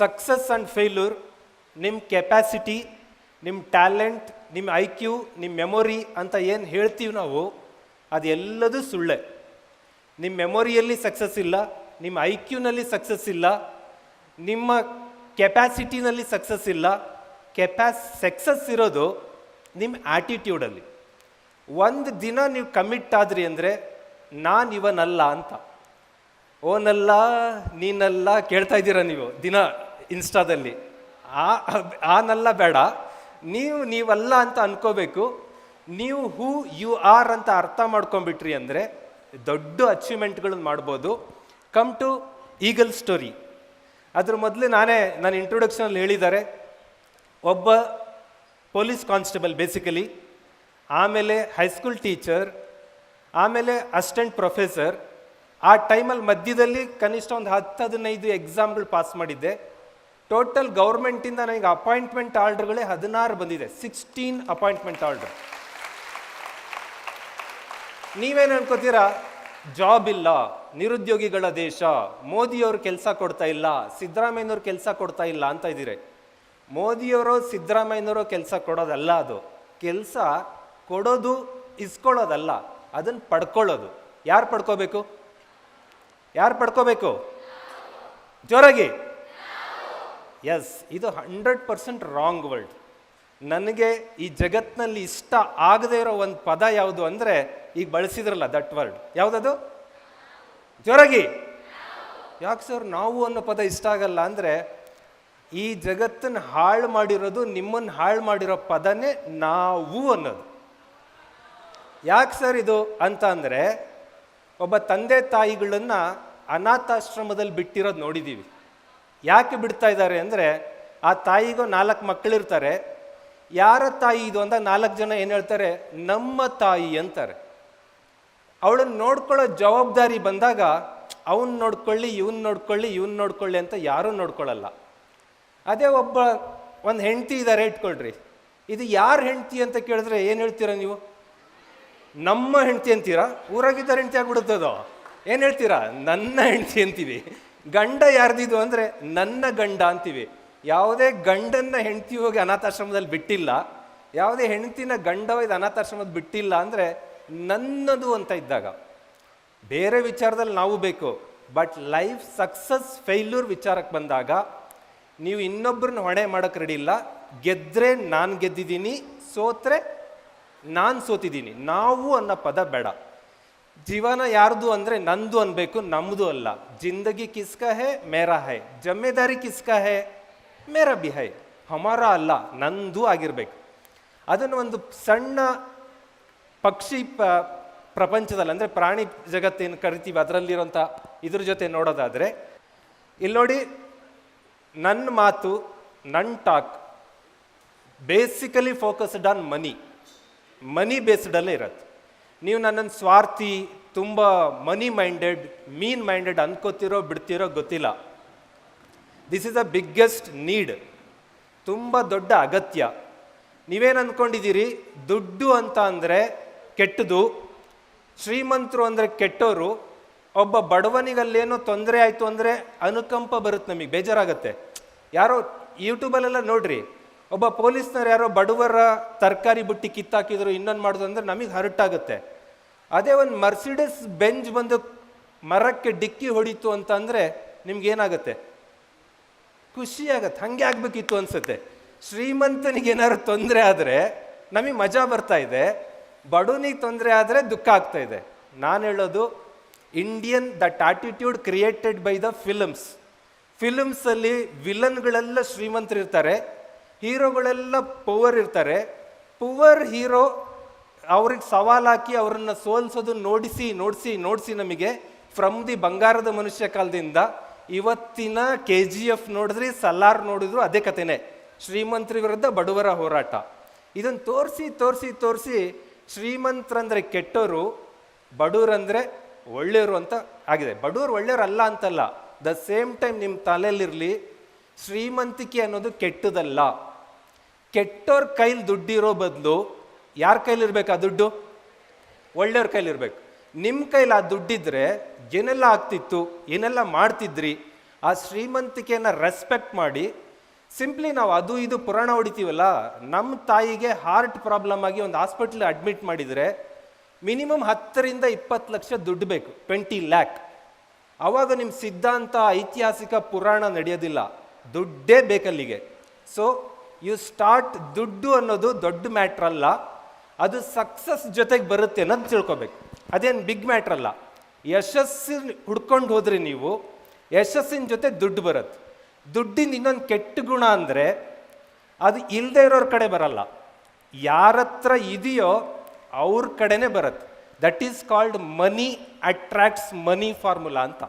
Success and failure ನಿಮ್ಮ capacity ನಿಮ್ಮ talent ನಿಮ್ಮ ಐ ಕ್ಯೂ ನಿಮ್ಮ ಮೆಮೊರಿ ಅಂತ ಏನು ಹೇಳ್ತೀವಿ ನಾವು, ಅದೆಲ್ಲದೂ ಸುಳ್ಳೆ. ನಿಮ್ಮ ಮೆಮೊರಿಯಲ್ಲಿ ಸಕ್ಸಸ್ ಇಲ್ಲ ನಿಮ್ಮ ಐ ಕ್ಯೂನಲ್ಲಿ ಸಕ್ಸಸ್ ಇಲ್ಲ, ನಿಮ್ಮ ಕೆಪ್ಯಾಸಿಟಿನಲ್ಲಿ ಸಕ್ಸಸ್ ಇಲ್ಲ ಕೆಪ್ಯಾಸ್ ಸಕ್ಸಸ್ ಇರೋದು ನಿಮ್ಮ ಆ್ಯಟಿಟ್ಯೂಡಲ್ಲಿ ಒಂದು ದಿನ ನೀವು ಕಮಿಟ್ ಆದ್ರಿ ಅಂದರೆ, ನಾನು ಇವನಲ್ಲ ಅಂತ. ಓನಲ್ಲ, ನೀನಲ್ಲ ಕೇಳ್ತಾ ಇದ್ದೀರಾ ನೀವು ದಿನ? ಇನ್ಸ್ಟಾದಲ್ಲಿ. ಆ ಆನಲ್ಲ ಬೇಡ. ನೀವು, ನೀವಲ್ಲ ಅಂತ ಅನ್ಕೋಬೇಕು. ನೀವು ಹೂ ಯು ಆರ್ ಅಂತ ಅರ್ಥ ಮಾಡ್ಕೊಂಬಿಟ್ರಿ ಅಂದರೆ ದೊಡ್ಡ ಅಚೀವ್ಮೆಂಟ್ಗಳನ್ನ ಮಾಡ್ಬೋದು. ಕಮ್ ಟು ಈಗಲ್ ಸ್ಟೋರಿ ಅದ್ರ ಮೊದಲು ನಾನೇ ನಾನು ಇಂಟ್ರೊಡಕ್ಷನಲ್ಲಿ ಹೇಳಿದ್ದಾರೆ. ಒಬ್ಬ ಪೊಲೀಸ್ ಕಾನ್ಸ್ಟೇಬಲ್ ಬೇಸಿಕಲಿ ಆಮೇಲೆ ಹೈಸ್ಕೂಲ್ ಟೀಚರ್ ಆಮೇಲೆ ಅಸಿಸ್ಟೆಂಟ್ ಪ್ರೊಫೆಸರ್ ಆ ಟೈಮಲ್ಲಿ ಮಧ್ಯದಲ್ಲಿ ಕನಿಷ್ಠ ಒಂದು ಹತ್ತು ಹದಿನೈದು ಎಕ್ಸಾಮ್ಗಳು ಪಾಸ್ ಮಾಡಿದ್ದೆ. ಟೋಟಲ್ ಗೌರ್ಮೆಂಟಿಂದ ನನಗೆ ಅಪಾಯಿಂಟ್ಮೆಂಟ್ ಆರ್ಡ್ರ್ಗಳೇ ಹದಿನಾರು ಬಂದಿದೆ. ಸಿಕ್ಸ್ಟೀನ್ ಅಪಾಯಿಂಟ್ಮೆಂಟ್ ಆರ್ಡರ್ ನೀವೇನು ಅನ್ಕೋತೀರಾ? ಜಾಬ್ ಇಲ್ಲ, ನಿರುದ್ಯೋಗಿಗಳ ದೇಶ ಮೋದಿಯವರು ಕೆಲಸ ಕೊಡ್ತಾ ಇಲ್ಲ, ಸಿದ್ದರಾಮಯ್ಯನವ್ರು ಕೆಲಸ ಕೊಡ್ತಾ ಇಲ್ಲ ಅಂತ ಇದ್ದೀರಿ. ಮೋದಿಯವರು ಸಿದ್ದರಾಮಯ್ಯನವರು ಕೆಲಸ ಕೊಡೋದಲ್ಲ ಅದು. ಕೆಲಸ ಕೊಡೋದು, ಇಸ್ಕೊಳ್ಳೋದಲ್ಲ ಅದನ್ನು ಪಡ್ಕೊಳ್ಳೋದು. ಯಾರು ಪಡ್ಕೋಬೇಕು? ಯಾರು ಪಡ್ಕೋಬೇಕು? ಜೋರಾಗಿ. ಎಸ್ ಇದು ಹಂಡ್ರೆಡ್ ಪರ್ಸೆಂಟ್ ರಾಂಗ್ ವರ್ಡ್ ನನಗೆ ಈ ಜಗತ್ತಿನಲ್ಲಿ ಇಷ್ಟ ಆಗದೇ ಇರೋ ಒಂದು ಪದ ಯಾವುದು ಅಂದರೆ ಈಗ ಬಳಸಿದ್ರಲ್ಲ ದಟ್ ವರ್ಡ್ ಯಾವುದದು? ಜೊರಗಿ. ಯಾಕೆ ಸರ್ ನಾವು ಅನ್ನೋ ಪದ ಇಷ್ಟ ಆಗಲ್ಲ ಅಂದರೆ ಈ ಜಗತ್ತನ್ನು ಹಾಳು ಮಾಡಿರೋದು ನಿಮ್ಮನ್ನು ಹಾಳು ಮಾಡಿರೋ ಪದನೇ ನಾವು ಅನ್ನೋದು. ಯಾಕೆ ಸರ್ ಇದು? ಅಂತ ಅಂದರೆ ಒಬ್ಬ ತಂದೆ ತಾಯಿಗಳನ್ನ ಅನಾಥಾಶ್ರಮದಲ್ಲಿ ಬಿಟ್ಟಿರೋದು ನೋಡಿದ್ದೀವಿ ಯಾಕೆ ಬಿಡ್ತಾ ಇದ್ದಾರೆ ಅಂದರೆ ಆ ತಾಯಿಗೂ ನಾಲ್ಕು ಮಕ್ಕಳಿರ್ತಾರೆ. ಯಾರ ತಾಯಿ ಇದು ಅಂತ ನಾಲ್ಕು ಜನ ಏನು ಹೇಳ್ತಾರೆ? ನಮ್ಮ ತಾಯಿ ಅಂತಾರೆ. ಅವಳನ್ನ ನೋಡ್ಕೊಳ್ಳೋ ಜವಾಬ್ದಾರಿ ಬಂದಾಗ ಅವನ್ನ ನೋಡ್ಕೊಳ್ಳಿ ಇವನ್ನ ನೋಡ್ಕೊಳ್ಳಿ ಇವನ್ನ ನೋಡ್ಕೊಳ್ಳಿ ಅಂತ ಯಾರೂ ನೋಡ್ಕೊಳ್ಳಲ್ಲ. ಅದೇ ಒಬ್ಬ ಒಂದು ಹೆಂಡತಿ ಇದ್ದಾರೆ ಇಟ್ಕೊಳ್ರಿ. ಇದು ಯಾರ ಹೆಂಡತಿ ಅಂತ ಕೇಳಿದ್ರೆ ಏನು ಹೇಳ್ತೀರಾ ನೀವು? ನಮ್ಮ ಹೆಂಡತಿ ಅಂತೀರಾ? ಊರಾಗಿದ್ದಾರೆ ಹೆಂಡತಿ ಆಗ್ಬಿಡುತ್ತದೋ? ಏನು ಹೇಳ್ತೀರಾ? ನನ್ನ ಹೆಂಡತಿ ಅಂತೀವಿ. ಗಂಡ ಯಾರ್ದಿದ್ದು ಅಂದರೆ ನನ್ನ ಗಂಡ ಅಂತೀವಿ. ಯಾವುದೇ ಗಂಡನ್ನ ಹೆಂಡತಿ ಹೋಗಿ ಅನಾಥಾಶ್ರಮದಲ್ಲಿ ಬಿಟ್ಟಿಲ್ಲ. ಯಾವುದೇ ಹೆಂಡತಿನ ಗಂಡ ಇದು ಅನಾಥಾಶ್ರಮದ ಬಿಟ್ಟಿಲ್ಲ ಅಂದರೆ ನನ್ನದು ಅಂತ ಇದ್ದಾಗ. ಬೇರೆ ವಿಚಾರದಲ್ಲಿ ನಾವು ಬೇಕು. ಬಟ್ ಲೈಫ್ ಸಕ್ಸಸ್ ಫೇಲ್ಯೂರ್ ವಿಚಾರಕ್ಕೆ ಬಂದಾಗ ನೀವು ಇನ್ನೊಬ್ಬರನ್ನ ಹೊಣೆ ಮಾಡೋಕ್ಕೆ ರೆಡಿ ಇಲ್ಲ. ಗೆದ್ರೆ ನಾನು ಗೆದ್ದಿದ್ದೀನಿ, ಸೋತ್ರೆ ನಾನು ಸೋತಿದ್ದೀನಿ. ನಾವು ಅನ್ನೋ ಪದ ಬೇಡ. ಜೀವನ ಯಾರ್ದು ಅಂದರೆ ನಂದು ಅನ್ಬೇಕು ನಮ್ಮದು ಅಲ್ಲ. ಜಿಂದಗಿ ಕಿಸ್ಕ ಹೇ, ಮೇರಾ ಹೈ. ಜಮ್ಮೆದಾರಿ ಕಿಸ್ಕ ಹೇ, ಮೇರಾ ಬಿ ಹೈ. ಹಮಾರ ಅಲ್ಲ, ನಂದು ಆಗಿರ್ಬೇಕು. ಅದನ್ನು ಒಂದು ಸಣ್ಣ ಪಕ್ಷಿ ಪ, ಪ್ರಪಂಚದಲ್ಲಿ ಅಂದರೆ ಪ್ರಾಣಿ ಜಗತ್ತೇನು ಕರಿತೀವಿ ಅದರಲ್ಲಿರೋಂಥ ಇದ್ರ ಜೊತೆ ನೋಡೋದಾದರೆ ಇಲ್ಲಿ ನೋಡಿ ನನ್ನ ಮಾತು ನನ್ನ talk, basically focused on money. Money ಬೇಸ್ಡಲ್ಲೇ ಇರತ್ತೆ. ನೀವು ನನ್ನನ್ನು ಸ್ವಾರ್ಥಿ, ತುಂಬ ಮನಿ ಮೈಂಡೆಡ್ ಮೀನ್ ಮೈಂಡೆಡ್ ಅನ್ಕೋತಿರೋ ಬಿಡ್ತಿರೋ ಗೊತ್ತಿಲ್ಲ. This is a biggest need ತುಂಬ ದೊಡ್ಡ ಅಗತ್ಯ. ನೀವೇನು ಅಂದ್ಕೊಂಡಿದ್ದೀರಿ ದುಡ್ಡು ಅಂತ ಅಂದರೆ ಕೆಟ್ಟದು. ಶ್ರೀಮಂತರು ಅಂದರೆ ಕೆಟ್ಟವರು ಒಬ್ಬ ಬಡವನಿಗಲ್ಲೇನೋ ತೊಂದರೆ ಆಯಿತು ಅಂದರೆ ಅನುಕಂಪ ಬರುತ್ತೆ ನಮಗೆ, ಬೇಜಾರಾಗತ್ತೆ. ಯಾರೋ ಯೂಟ್ಯೂಬಲ್ಲೆಲ್ಲ ನೋಡ್ರಿ. ಒಬ್ಬ ಪೊಲೀಸ್ನವ್ರು ಯಾರೋ ಬಡವರ ತರಕಾರಿ ಬುಟ್ಟಿ ಕಿತ್ತಾಕಿದ್ರು, ಇನ್ನೊಂದು ಮಾಡೋದು ಅಂದರೆ ನಮಗೆ ಆಗುತ್ತೆ ಅದೇ ಒಂದು ಮರ್ಸಿಡಸ್ ಬೆಂಜ್ ಬಂದು ಮರಕ್ಕೆ ಡಿಕ್ಕಿ ಹೊಡಿತು ಅಂತ ಅಂದರೆ ನಿಮ್ಗೇನಾಗುತ್ತೆ? ಖುಷಿ ಆಗತ್ತೆ ಹಂಗೆ ಆಗ್ಬೇಕಿತ್ತು ಅನ್ಸುತ್ತೆ. ಶ್ರೀಮಂತನಿಗೆ ಏನಾದ್ರು ತೊಂದರೆ ಆದರೆ, ನಮಗೆ ಮಜಾ ಬರ್ತಾ ಇದೆ. ಬಡವನಿಗೆ ತೊಂದರೆ ಆದರೆ ದುಃಖ ಆಗ್ತಾ ಇದೆ. ನಾನು ಹೇಳೋದು, Indian that attitude created by the films. ಫಿಲಮ್ಸಲ್ಲಿ ವಿಲನ್ಗಳೆಲ್ಲ ಶ್ರೀಮಂತರಿರ್ತಾರೆ. ಹೀರೋಗಳೆಲ್ಲ ಪವರ್ ಇರ್ತಾರೆ. ಪವರ್ ಹೀರೋ ಅವ್ರಿಗೆ ಹಾಕಿ ಅವರನ್ನು ಸೋಲ್ಸೋದು ನೋಡಿಸಿ ನೋಡಿಸಿ ನೋಡಿಸಿ ನಮಗೆ ಫ್ರಮ್ ದಿ ಬಂಗಾರದ ಮನುಷ್ಯ ಕಾಲದಿಂದ. ಇವತ್ತಿನ ಕೆ ಜಿ ಎಫ್ ನೋಡಿದ್ರಿ ಸಲಾರ್ ನೋಡಿದ್ರು ಅದೇ ಕಥೆನೇ ಶ್ರೀಮಂತರ ವಿರುದ್ಧ ಬಡವರ ಹೋರಾಟ. ಇದನ್ನು ತೋರಿಸಿ ತೋರಿಸಿ ತೋರಿಸಿ ಶ್ರೀಮಂತರಂದ್ರೆ ಕೆಟ್ಟವರು ಬಡವರಂದರೆ ಒಳ್ಳೆಯವರು ಅಂತ ಆಗಿದೆ. ಬಡವರು ಒಳ್ಳೆಯವರು ಅಲ್ಲ ಅಂತಲ್ಲ. ದ ಸೇಮ್ ಟೈಮ್ ನಿಮ್ಮ ತಲೆಯಲ್ಲಿರಲಿ ಶ್ರೀಮಂತಿಕೆ ಅನ್ನೋದು ಕೆಟ್ಟದಲ್ಲ. ಕೆಟ್ಟೋರ್ ಕೈಲಿ ದುಡ್ಡಿರೋ ಬದಲು ಯಾರ ಕೈಲಿರ್ಬೇಕು ಆ ದುಡ್ಡು? ಒಳ್ಳೆಯವ್ರ ಕೈಲಿರ್ಬೇಕು. ನಿಮ್ಮ ಕೈಲಿ ಆ ದುಡ್ಡಿದ್ರೆ ಏನೆಲ್ಲ ಆಗ್ತಿತ್ತು, ಏನೆಲ್ಲ ಮಾಡ್ತಿದ್ರಿ, ಆ ಶ್ರೀಮಂತಿಕೆಯನ್ನು ರೆಸ್ಪೆಕ್ಟ್ ಮಾಡಿ, ಸಿಂಪ್ಲಿ ನಾವು ಅದು ಇದು ಪುರಾಣ ಹೊಡಿತೀವಲ್ಲ ನಮ್ಮ ತಾಯಿಗೆ ಹಾರ್ಟ್ ಪ್ರಾಬ್ಲಮ್ ಆಗಿ ಒಂದು ಹಾಸ್ಪಿಟ್ಲ್ ಅಡ್ಮಿಟ್ ಮಾಡಿದರೆ ಮಿನಿಮಮ್ ಹತ್ತರಿಂದ ಇಪ್ಪತ್ತು ಲಕ್ಷ ದುಡ್ಡು ಬೇಕು, ಟ್ವೆಂಟಿ ಲ್ಯಾಕ್. ಆವಾಗ ನಿಮ್ಮ ಸಿದ್ಧಾಂತ ಐತಿಹಾಸಿಕ ಪುರಾಣ ನಡೆಯೋದಿಲ್ಲ. ದುಡ್ಡೇ ಬೇಕಲ್ಲಿಗೆ. ಸೊ ಯು ಸ್ಟಾರ್ಟ್ ದುಡ್ಡು ಅನ್ನೋದು ದೊಡ್ಡ ಮ್ಯಾಟ್ರ್ ಅಲ್ಲ. ಅದು ಸಕ್ಸಸ್ ಜೊತೆಗೆ ಬರುತ್ತೆ ಅನ್ನೋದು ತಿಳ್ಕೊಬೇಕು. ಅದೇನು ಬಿಗ್ ಮ್ಯಾಟ್ರ್ ಅಲ್ಲ. ಯಶಸ್ಸಿನ ಹುಡ್ಕೊಂಡು ಹೋದ್ರಿ ನೀವು, ಯಶಸ್ಸಿನ ಜೊತೆ ದುಡ್ಡು ಬರುತ್ತೆ ದುಡ್ಡಿನ ಇನ್ನೊಂದು ಕೆಟ್ಟ ಗುಣ ಅಂದರೆ, ಅದು ಇಲ್ಲದೆ ಇರೋರ ಕಡೆ ಬರಲ್ಲ. ಯಾರ ಹತ್ರ ಇದೆಯೋ ಅವ್ರ ಕಡೆನೇ ಬರುತ್ತೆ that is called money attracts money formula ಅಂತ.